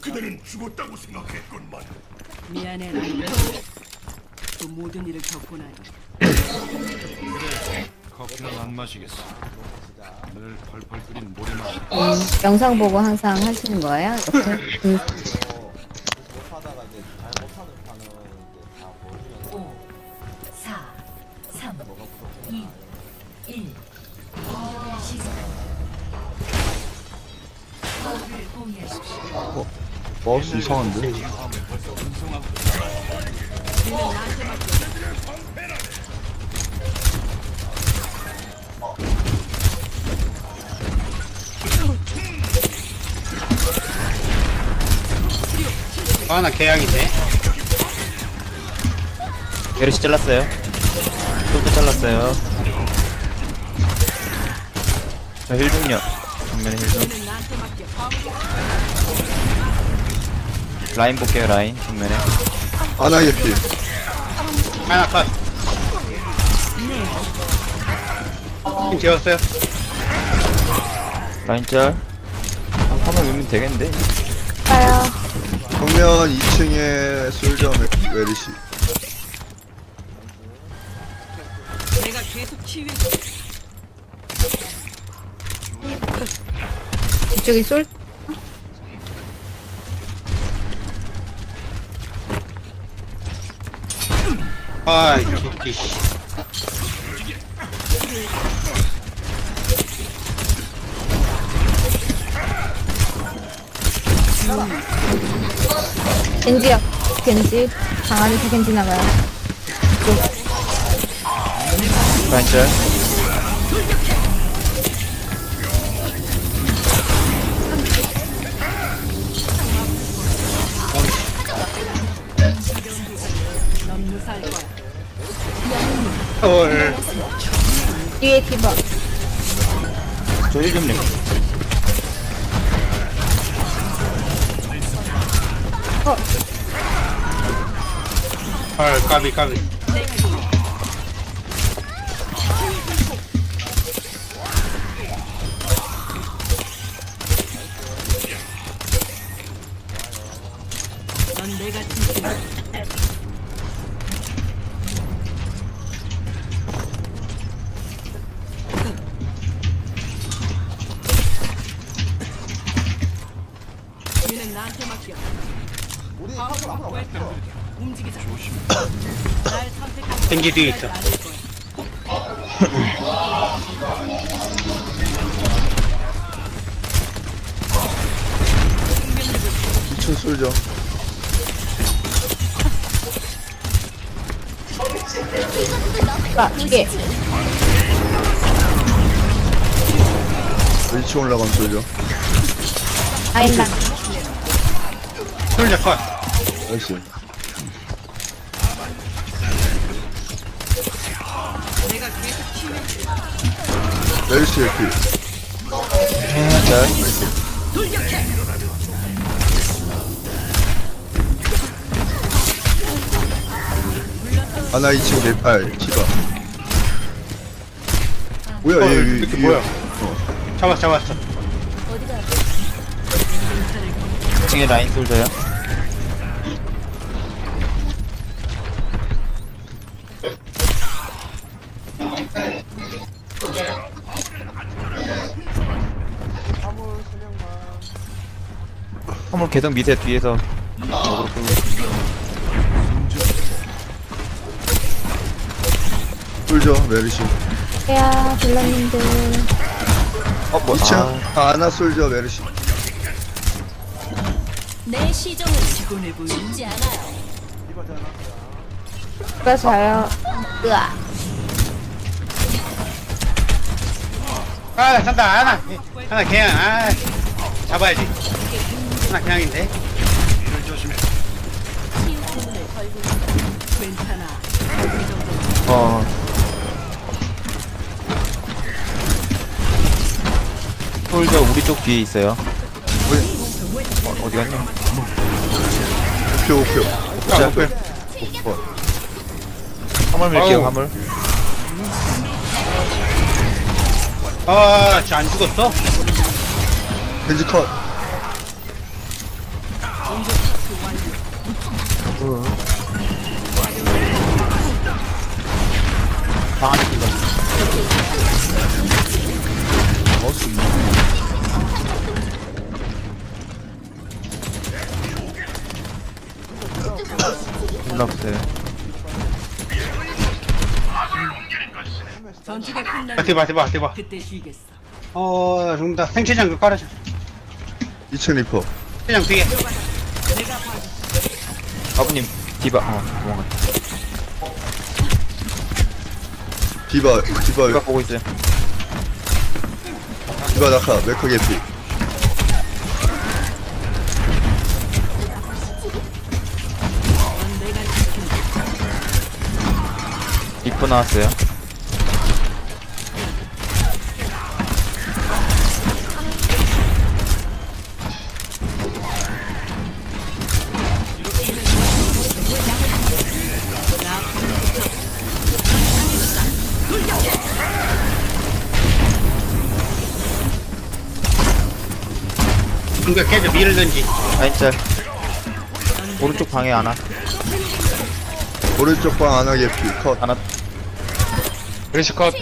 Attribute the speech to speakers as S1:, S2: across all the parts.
S1: 그대는 죽었다고 생각했건만
S2: 미안해 라이언. 또 모든 일을 겪고 나니
S3: 커피는 안 마시겠어. 늘 펄펄 끓인 모래맛.
S4: 음, 영상 보고 항상 하시는 거예요? 이렇게? 음,
S2: 거울을 공유하십시오.
S5: 마우스 이상한데?
S6: 아, 나 개양인데.
S7: 메르시 잘랐어요. 또 잘랐어요. 저 힐중요. 정면에 힐중. 라인 볼게요, 라인. 정면에.
S5: 아나의 피.
S6: 하나 컷. 팀 재웠어요.
S7: 라인 짤. 한 판만 밀면 되겠는데?
S4: 가요.
S5: 정면 2층에 솔저 메- 메리시.
S2: 내가 계속 치유해
S4: 이쪽이 쏠,
S6: 아, 이 새끼. 씨.
S4: 겐지요. 겐지. 방 안에서 겐지 나가요.
S7: 짤.
S2: 넌
S6: 헐.
S4: 뒤에 디버.
S7: 저 힐중요.
S6: 헐, 까비, 까비.
S2: 우리. 움직이자. 날 선택한
S6: 겐지 뒤에
S2: 거야.
S5: 이층 솔저.
S4: 아, 뒤에.
S5: 1층 올라간 솔저.
S4: 아인다.
S6: 솔자 컷.
S5: 나이스. 메리시의 피.
S7: 하나 짤.
S5: 아나 2층 내, 아, 키가. 뭐야,
S6: 어,
S5: 얘,
S6: 이렇게
S5: 얘,
S6: 뭐야?
S5: 어.
S6: 잡았어, 잡았어.
S7: 2층에 라인 솔져요. 화물 계속 밑에 뒤에서 어그로 끌고
S5: 솔저, 메리시.
S4: 야, 빌런님들.
S7: 어, 뭐,
S5: 2층.
S7: 아,
S5: 아, 아나 솔저, 메리시.
S2: 내 시종은 보이지 않아요.
S4: 누가 자요? 으아.
S6: 아, 나 산다. 하나, 하나 개양. 아, 잡아야지. 하나 개양인데.
S2: 괜찮아.
S7: 어. 솔저 우리 쪽 뒤에 있어요. 어, 어디 갔냐?
S5: 오표, 오표.
S7: 자,
S5: 오표.
S7: 화물 밀게요,
S6: 아우.
S7: 화물.
S6: 아, 쟤안 죽었어?
S5: 겐지 컷.
S7: 방 안에 찔러. 올라오세요.
S2: 전투가 끝나면
S6: 아, 대박, 대박, 대박.
S2: 그때 쉬겠어.
S6: 어, 나 죽는다. 생체장 그 깔아줘.
S5: 2층 리퍼
S6: 생체장 뒤에.
S7: 아버님, 디바, 어, 도망가.
S5: 디바 디바
S7: 디바 보고 있어요.
S5: 디바 낙하 메커 개피
S7: 리퍼 나왔어요.
S6: 공격 해줘, 밀든지.
S7: 라인짤. 오른쪽 방에 하나.
S5: 오른쪽 방 하나 개피 컷
S7: 하나.
S6: 그래서 컷.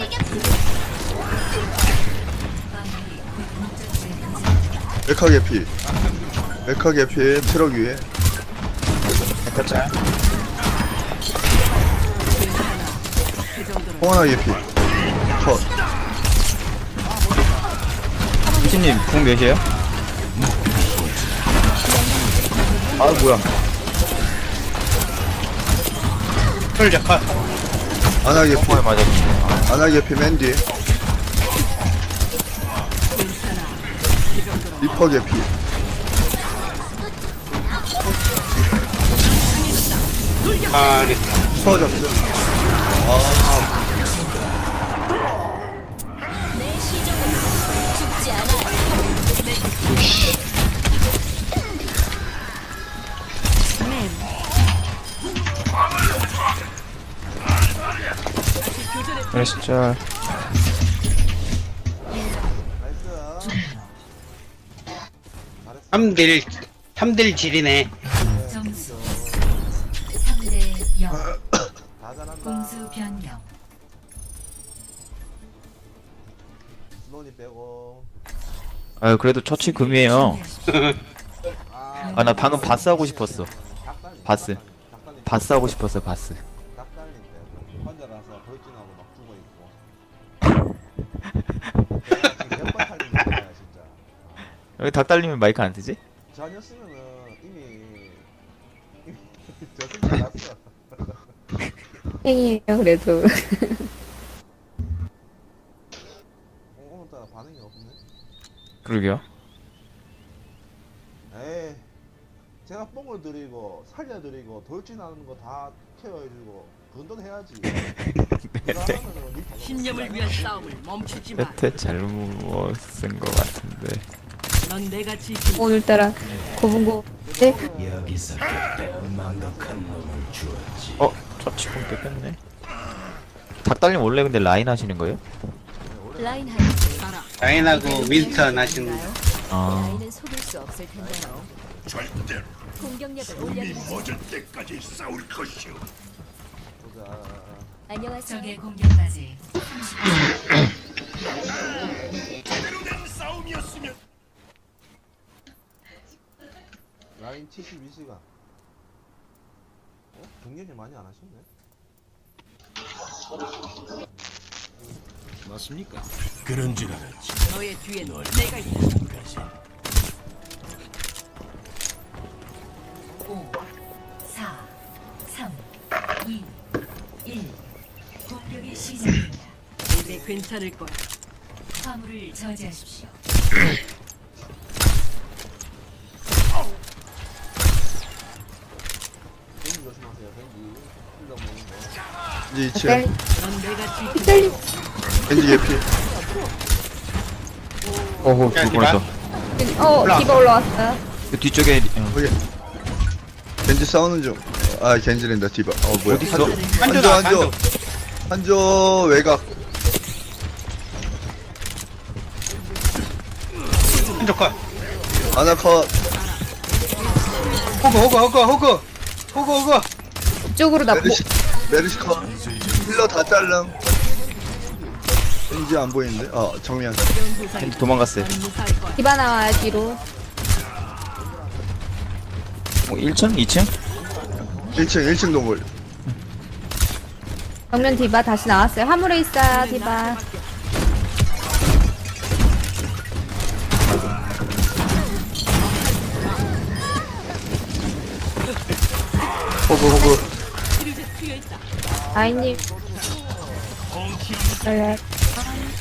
S5: 메카 개피 메카 개피 트럭 위에
S7: 메카짤.
S5: 홍하나 개피 컷
S7: 피치님, 궁 몇이에요? 아, 뭐야.
S6: 솔져 컷.
S5: 하나 개피
S7: 뽕에 맞았네.
S5: 하나 개피 맨디 리퍼 개피
S6: 아, 네.
S5: 터졌어
S7: 메 시짤.
S6: 삼딜삼딜 질이네.
S8: 점수 3대
S9: 0다 잘한다.
S8: 공수 변경
S9: 스노니 빼고.
S7: 아유, 그래도 처치 금이에요.
S9: 아,
S7: 아, 나 방금 바스 하고 싶었어. 바스. 바스 하고 싶었어, 바스.
S9: 하고 막 죽어 있고. 내가 지금 몇번 살린 거야 진짜.
S7: 여기 닭 달리면 마이크 안 뜨지?
S9: 저였으면은 이미 이미 저승 나갔어.
S4: 땡이에요, 그래도.
S9: 어, 오늘따라 반응이 없네.
S7: 그러게요.
S9: 에이, 제가 뽕을 드리고 살려드리고 돌진하는 거 다 케어해주고 건돈 해야지. 그거 하면은 리퍼가
S2: 신념을 위한 싸움을 멈추지 마.
S7: 세트 잘못 쓴것 같은데.
S2: 넌 내가 지킨
S4: 오늘따라 고분고. 네?
S7: 어? 처치공 뺏겼네. 닭 달림 원래 근데 라인 하시는 거예요?
S8: 라인 하이트
S6: 라인하고 윈스턴 하시는.
S7: 아,
S8: 라인은 수 없을 텐데요
S1: 절대로
S8: 공격력을
S1: 숨이
S8: 올려드리죠
S1: 멎을 때까지 싸울 것이오.
S8: 안녕하세요 적의
S1: 공격까지 제대로 된 싸움이었으면
S9: 라인 72시간. 어? 경력이 많이 안 하셨네.
S3: 맞습니까?
S1: 그런 줄 알았지
S2: 너의 뒤엔 내가 있다. 괜찮을 거야.
S8: 화물을 저지하십시오
S9: 벤지 조심하세요. 벤지. 힐러 모는 거.
S5: 이제 2층
S4: 땡.
S2: 넌 내가 지킨
S4: 땡.
S5: 겐지 개피
S7: 어허,
S6: 야,
S7: 죽을. 뻔했어.
S4: 어, 디바 올라왔어요.
S7: 그 뒤쪽에, 어,
S5: 거기 겐지 싸우는 중아 겐지랜다 디바 어 뭐야? 한조
S6: 한조다,
S5: 한조
S6: 한조.
S5: 한조 외곽
S6: 컷.
S5: 하나 컷
S6: 호그 호그 호그 호그 호그 호그
S4: 이쪽으로 나 보,
S5: 메르시 메르시 컷 힐러 다 잘람 겐지 안 보이는데? 아 정면
S7: 겐지 도망갔어요
S4: 디바 나와요, 뒤로.
S7: 어, 1층? 2층?
S5: 1층 1층 동굴
S4: 정면 디바 다시 나왔어요. 화물에 있어요, 디바.
S7: 호그 호그
S4: 아이님. 네.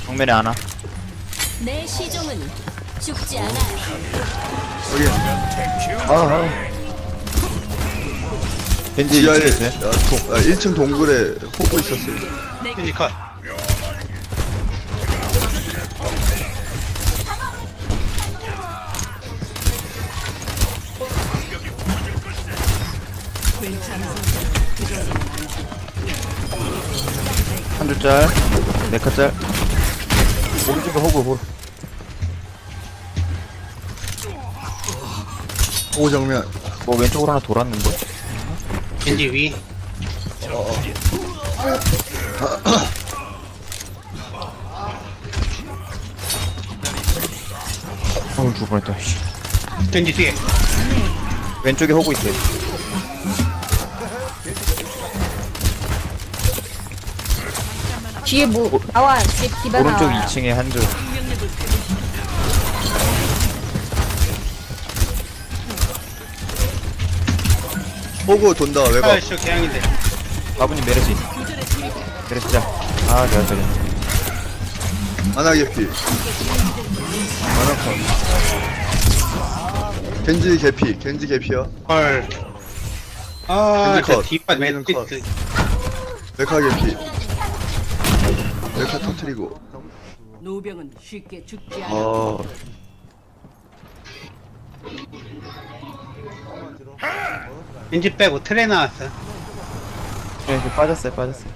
S7: 정면에 안와
S8: 내 시종은 죽지 않아.
S5: 여기
S7: 아 겐지
S5: 지하에
S7: 2층에 있어요
S5: 아, 동, 아, 1층 동굴에 호구 있었어요
S6: 겐지 컷
S7: 짤 네컷짤 오른쪽에 호그 호그
S5: 호구 정면
S7: 뭐 왼쪽으로 하나 돌았는데?
S6: 겐지 위
S7: 어우 죽을 뻔했다 씨.
S6: 겐지 뒤에
S7: 왼쪽에 호그 있어요
S4: 뒤에 뭐, 나와. 뒤에 디바
S7: 오른쪽
S4: 나와.
S7: 2층에 한줄.
S5: 호구 돈다 외곽.
S6: 아이씨 개양인데.
S7: 바보님 메르시. 메르시 짤아 내가 저기
S5: 아나 개피. 아나 컷 겐지 개피 겐지 개피야.
S6: 헐. 아,
S5: 겐지
S6: 저
S5: 컷.
S6: 뒷발
S5: 겐지는 컷. 메카 개피 메카 터트리고.
S2: 노병은 쉽게 죽지 않아.
S5: 아
S6: 겐지 빼고 트레 나왔어.
S7: 네, 그 빠졌어요 빠졌어요.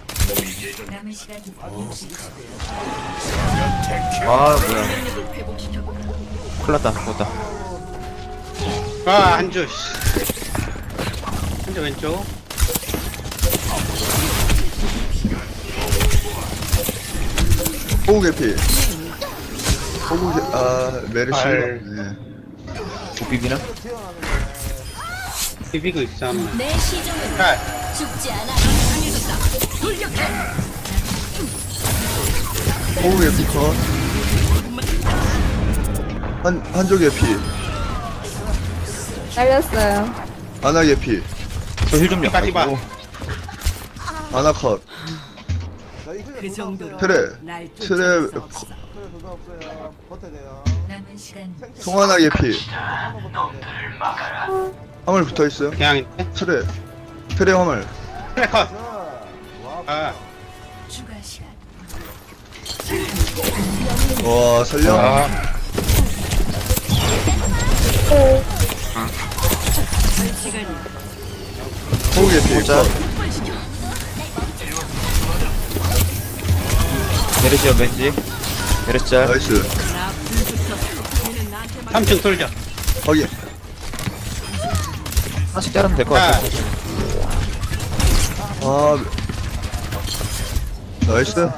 S8: 남은 시간 60초.
S7: 아 뭐야. 큰일 났다 죽었다.
S6: 아 한주 한주 왼쪽
S5: 호구 개피 호구 개, 아 메르시
S6: 알.
S5: 네.
S7: 못 비비나?
S6: 비비고 있어 한 번
S8: 내 시종은
S6: 아
S8: 죽지 않아.
S5: 호구 개피 컷 한 한조 개피
S4: 잘렸어요.
S5: 아나 개피
S7: 저힐 좀요
S6: 디바, 디바.
S7: 아이고.
S5: 아나 컷
S2: 그 정도로
S5: 트레
S2: 날
S5: 트레
S2: 쫓아올 수
S5: 거-
S2: 없어.
S9: 그래 그거 없어요. 버텨야 돼요.
S8: 남은 시간
S5: 송하나 개피.
S9: 한번 버텨야 돼
S5: 화물 붙어 있어요?
S6: 개양인데
S5: 트레 트레 화물.
S6: 트레 컷.
S9: 자, 와
S6: 아,
S8: 추가 시간.
S5: 와 설령.
S7: 아.
S5: 개피.
S7: 보자.
S5: 컷
S7: 메르시요 왠지 메르시 짤.
S5: 나이스.
S6: 3층 돌죠
S5: 확인
S7: 하나씩 자르면
S6: 될것아
S7: 같아.
S5: 아. 나이스